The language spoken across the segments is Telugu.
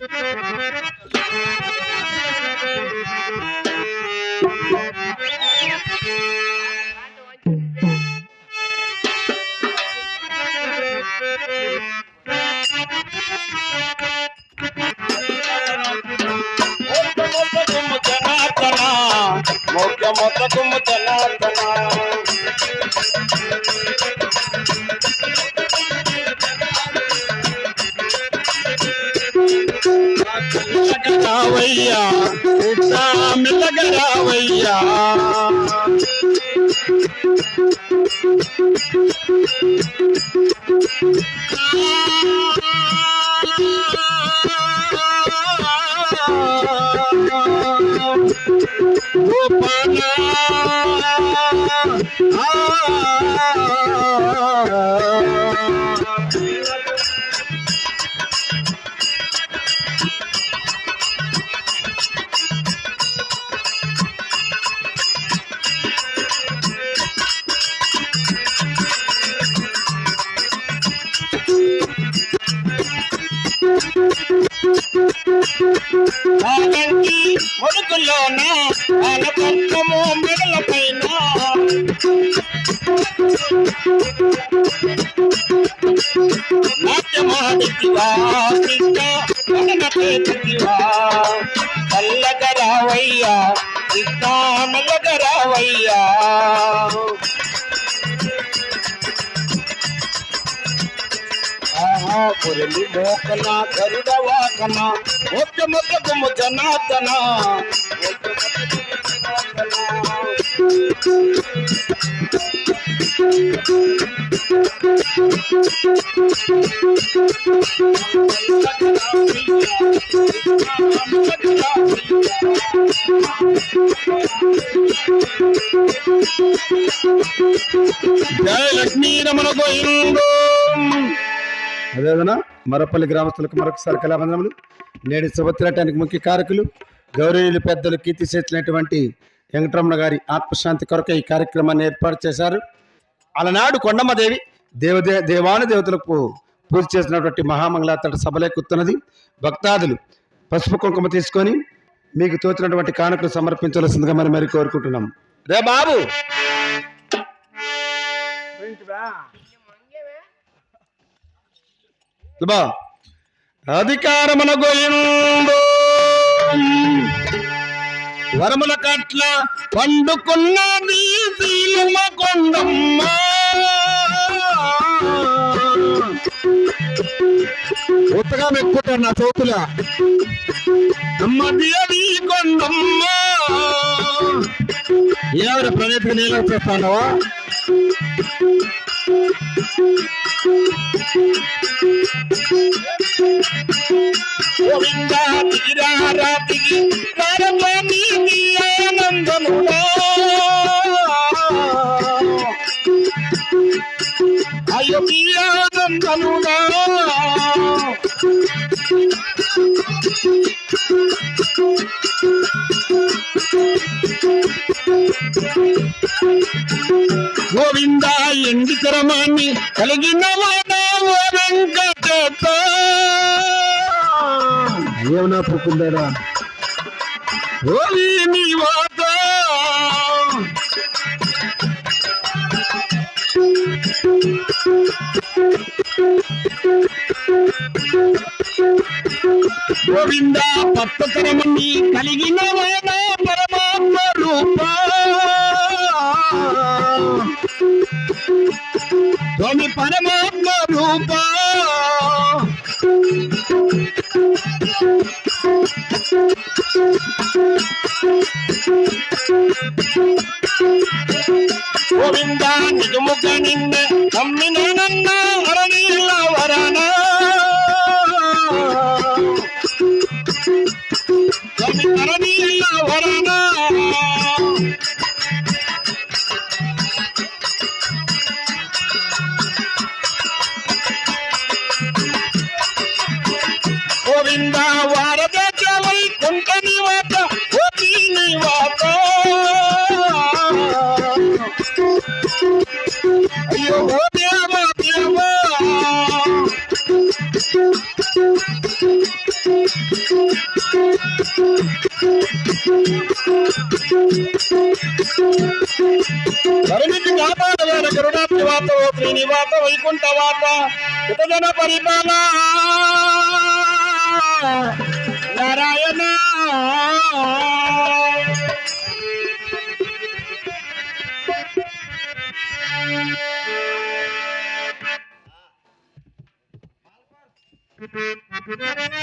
Música ఆగంటి మొడుకులోన ఆలపక్కము మెడల పైన నాట్యమాడితివా కృష్ణ నడన కృష్ణ మురళి మోకన గరుడ వాకన మొట్ట మొట్టకు జనార్దన. జయలక్ష్మీ రమణ గోవిందో. అదేవిధంగా మరపల్లి గ్రామస్తులకు మరొకసారి కళాబంధనములు నేడు శుభతిరటానికి ముఖ్య కారకులు గౌరవీయులు పెద్దలు కీర్తి చేసినటువంటి వెంకటరమణ గారి ఆత్మశాంతి కొరకు ఈ కార్యక్రమాన్ని ఏర్పాటు చేశారు. అలనాడు కొండమ్మదేవి దేవదే దేవాను దేవతలకు పూజ చేసినటువంటి మహామంగళాతట సభలేకుతున్నది భక్తాదులు పసుపు కుంకుమ తీసుకొని మీకు తోచినటువంటి కానుకలు సమర్పించవలసిందిగా మరి మరి కోరుకుంటున్నాం. రే బాబు! బా అధికారమున గోయిందో వరముల కట్ల పండుకున్నది శీలమ కొండమ్మ. ఉత్తగా మెక్కుంటారు నా చౌతుల. నమ్మది అది కొండమ్మ. ఎవరి ప్రణీతికి నేను చేస్తానవా ఏమన్నా పుక్కుందాడా ఓరి గోవింద కలిగిన వాడ. గోవింద నిజముగ నిన్నే నమ్మిన నన్న పరిమితి కాపాడవేన కరుణాప్తి ఓ శ్రీనివాత వైకుంఠ వాత హితజన పరిపాల నారాయణ. దీనవనని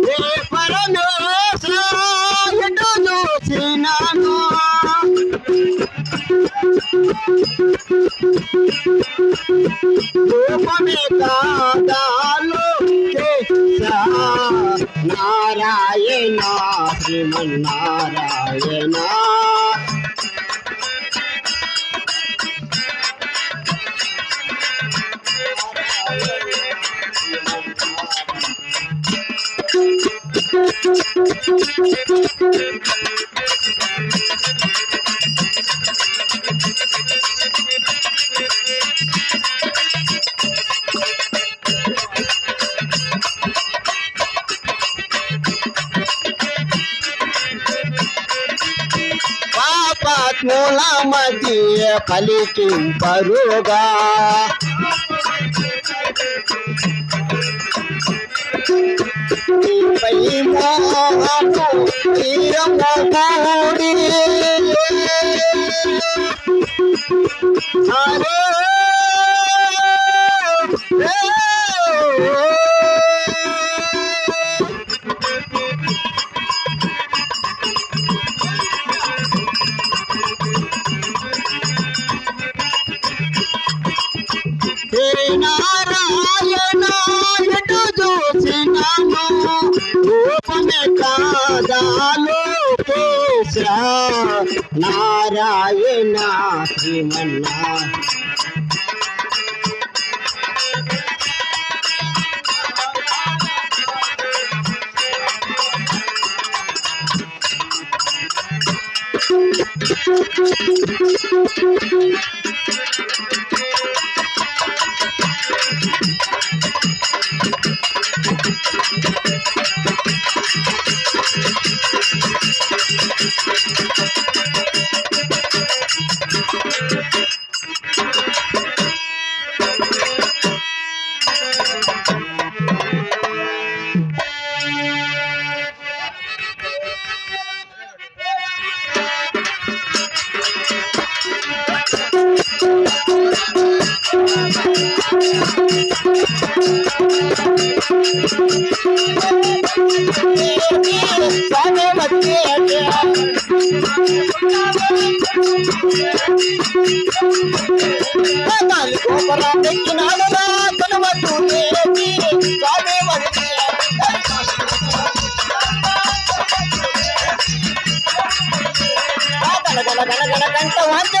పాపాత్ముల మధ్య పలికింపరుగా నీపై మోహము నారాయణ ఎటు చూసినాను రూపమే కాదా నారాయణ శ్రీమన్నారాయణ. గణ గణ గణ గంట కంట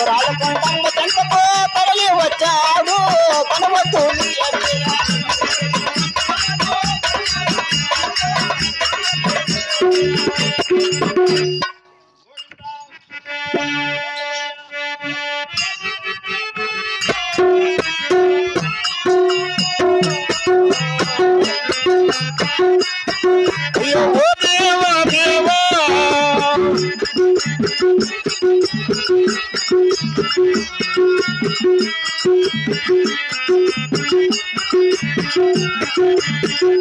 నా భక్తురాల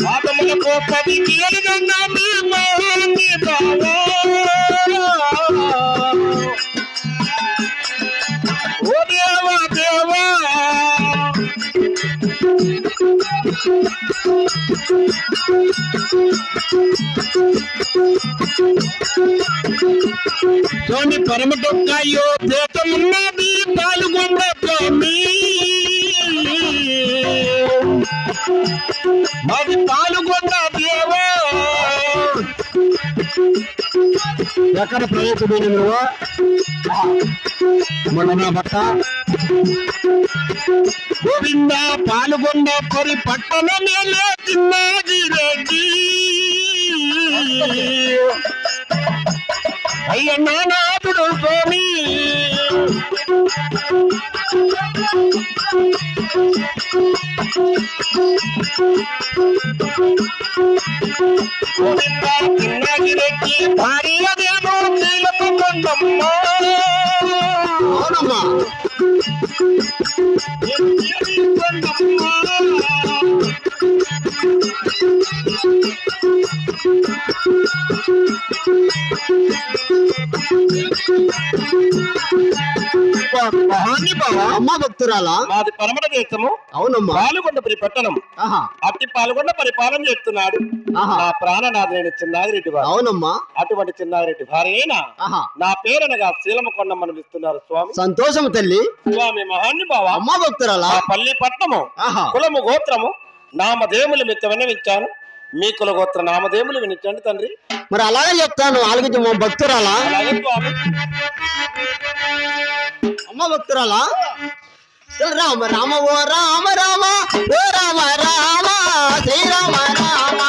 పాదములకు పది తీయలుగా మీ మహాన్ని బావా ఓ దేవా దేవా. స్వామి పరమటొక్కయ్యో పేతమున్నది పాల్గొండ స్వామి. మరి దేవా ఎక్కడ ప్రవేశమైన నువ్వు? మొన్న భర్త. గోవింద పాల్గొండ పరి పట్టణమేలే తిన్నది రెడ్డి అయ్య నానాథుడు స్వామి. Thank you. రెడ్డి భార్యదేమో నీలకు కొండమ్మ అవునమ్మా. అమ్మ భక్తురాలా మాది పరమట దేశము అవునమ్మా. పాల్గొండ పరి పట్టణం. అట్టి పాల్గొండ పరిపాలన చేస్తున్నాడు. నా ప్రాణనాథుడైన చిన్నాగిరెడ్డి వారు. అవునమ్మా. అటువంటి చిన్నాగిరెడ్డి భార్యైనా నా పేరనగా శీలమ కొండమ్మను పిలుస్తున్నారు స్వామి. సంతోషం తల్లి. స్వామి మహాన్ని బావ. అమ్మ భక్తురాలా పల్లి ఆహా. కులము గోత్రము. నామదేములు మిత్త విన్నవించాను మీ కుల గోత్ర నామదేములు వినించండి తండ్రి. మరి అలాగే చెప్తాను. ఆలకించి మా భక్తురాలా? అలాగే స్వామి. అమ్మ భక్తురాలా? ராம ராம ஓ ராம ராம ஓ ராம ராமா ஸ்ரீராம ராமா.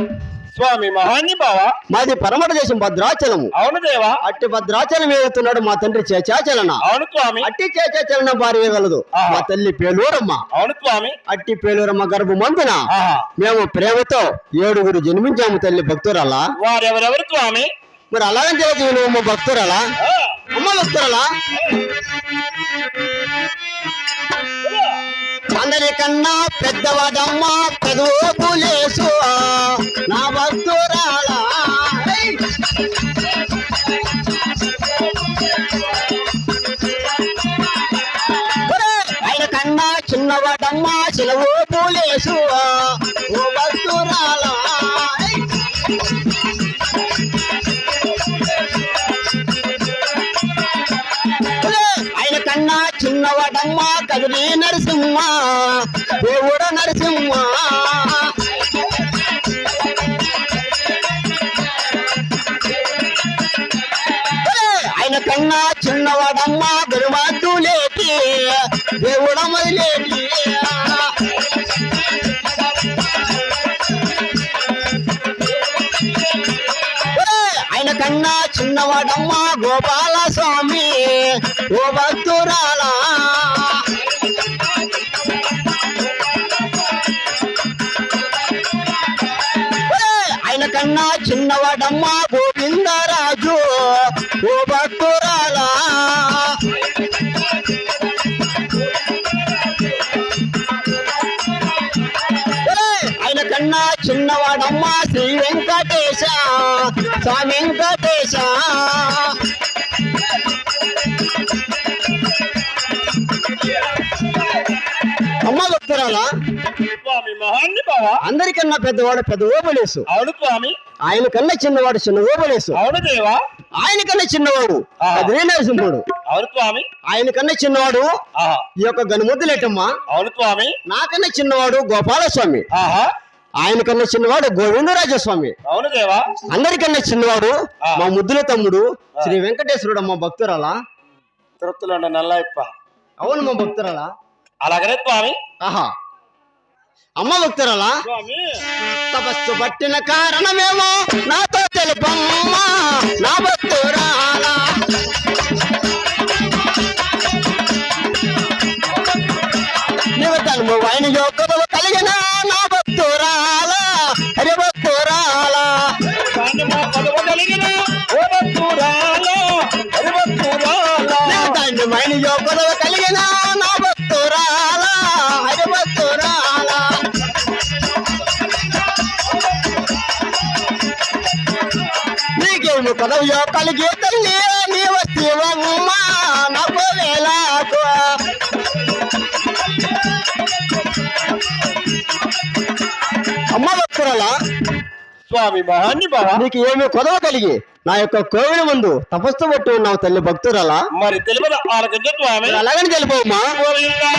స్వామి మహాన్ని బావా మాది పరమట దేశం భద్రాచలము. అవును దేవా. అట్టి భద్రాచలం ఏగుతున్నాడు మా తండ్రి చేచాచలన. అవును స్వామి. అట్టి చేచాచలన భార్య ఆహా. మా తల్లి పేలూరమ్మ. అవును స్వామి. అట్టి పేలూరమ్మ గర్భమందున ఆహా. మేము ప్రేమతో ఏడుగురు జన్మించాము తల్లి భక్తురాలా. వారెవరెవరు స్వామి? మరి తెలియదు నువ్వు భక్తురాలా? అమ్మ భక్తురాలా? అందరికన్నా పెద్దవాడమ్మ పెదవులేసు నా భక్తురాలా. ఆయన కన్నా చిన్నవాడమ్మ చిలవు పూలేసు ఓ భక్తురాలా. పాడమ్మ గోవిందరాజు ఓ భక్తురాలా. ఆయన కన్నా చిన్నవాడమ్మ శ్రీ వెంకటేశ స్వామి వెంకటేశ. అమ్మ భక్తురాలా? స్వామి అందరికన్నా పెద్దవాడు పెద్ద ఓబలేసు. అవును స్వామి. ఆయన కన్నా చిన్నవాడు చిన్న ఓబలేసు. అవును దేవా. ఆయన కన్నా చిన్నవాడు ఆహా. అదే నరసింహుడు అవును స్వామి. ఆయన కన్నా చిన్నవాడు ఈ యొక్క గనుముద్దులేటమ్మ అవును స్వామి. నాకన్నా చిన్నవాడు గోపాలస్వామి. ఆహా. ఆయన కన్నా చిన్నవాడు గోవిందరాజస్వామి. అవును దేవా. అందరికన్నా చిన్నవాడు. మా ముద్దుల తమ్ముడు శ్రీ వెంకటేశ్వరుడు అమ్మ భక్తురాలా. తిరుపతిలో ఉన్న నల్లయ్యప్ప. అవును మా భక్తురాలా. అలాగనే స్వామి. ఆహా. అమ్మ భక్తురాలా? తపస్సు పట్టిన కారణమేమో నాతో తెలుపమ్మా నా భక్తురాలా. నీవు తను ఆయన యోగలు కలిగిన నా భక్తురాలా. హరి భక్తురాలా. కలిగిన భక్తురాలా, హరి భక్తురాలా. పదవియో కలిగి తల్లి నీ వస్తీవమ్మ నాకు వేలాకు. అమ్మ భక్తురాలా? స్వామి మహాన్ని బావా నీకు ఏమి కొదవ కలిగి? నా యొక్క కోవిల ముందు తపస్సు పట్టి ఉన్నావు తల్లి భక్తురాలా. మరి తెలియదు? స్వామి? అలాగని తెలిపోమ్మా. కోవిల్లా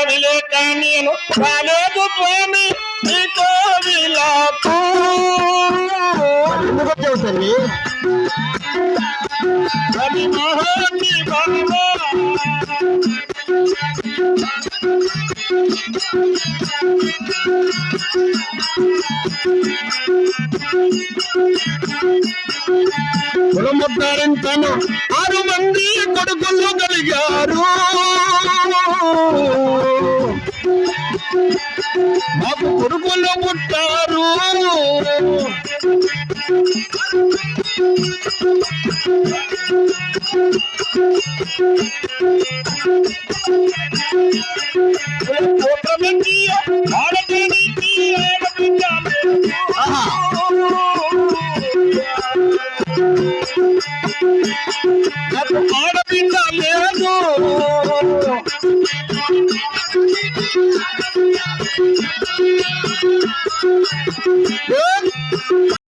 ఏమి లేక నేను రాలేదు స్వామి. కోవిలకు ఎందుకు వచ్చావు తల్లి? కులముద్దారింతను ఆరు మంది కొడుకులు కలిగారు. మాకు కొడుకులు పుట్టారు.